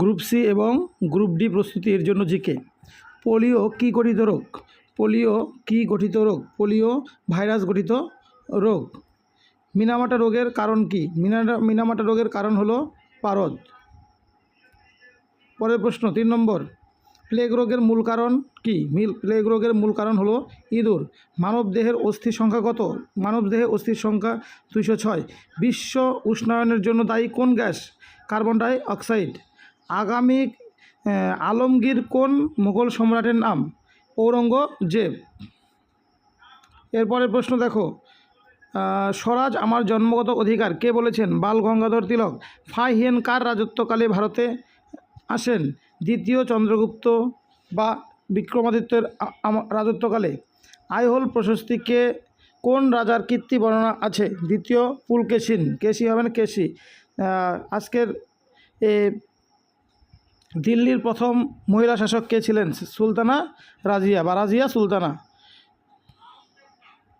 Group C এবং group D প্রস্তুতির জন্য জিকে। পোলিও কি গঠিত রোগ? পোলিও কি গঠিত রোগ? পোলিও ভাইরাস গঠিত রোগ। মিনামাটা রোগের কারণ কি? মিনামাটা রোগের কারণ হলো পারদ। পরের প্রশ্ন, তিন নম্বর। প্লেগ রোগের মূল কারণ কি? মিল, প্লেগ রোগের মূল কারণ হলো ইঁদুর। মানব দেহের অস্থির সংখ্যা কত? মানব দেহে অস্থির সংখ্যা দুইশো ছয়। বিশ্ব উষ্ণায়নের জন্য দায়ী কোন গ্যাস? Carbon die oxide. আগামী আলমগীর কোন মুঘল সম্রাটের নাম? ঔরঙ্গজেব। এরপরের প্রশ্ন দেখো। স্বরাজ আমার জন্মগত অধিকার। কে বলেছেন? বাল গঙ্গাধর তিলক। ফাই হিয়েন কার রাজত্বকালে ভারতে আসেন? দ্বিতীয় চন্দ্রগুপ্ত বা বিক্রমাদিত্যের রাজত্বকালে। আইহোল প্রশস্তিকে কোন রাজার কীর্তি বর্ণনা আছে? দ্বিতীয় পুলকেশিন। কেশি হবেন? কেশি। আজকের দিল্লির প্রথম মহিলা শাসক কে ছিলেন? সুলতানা রাজিয়া বা রাজিয়া সুলতানা।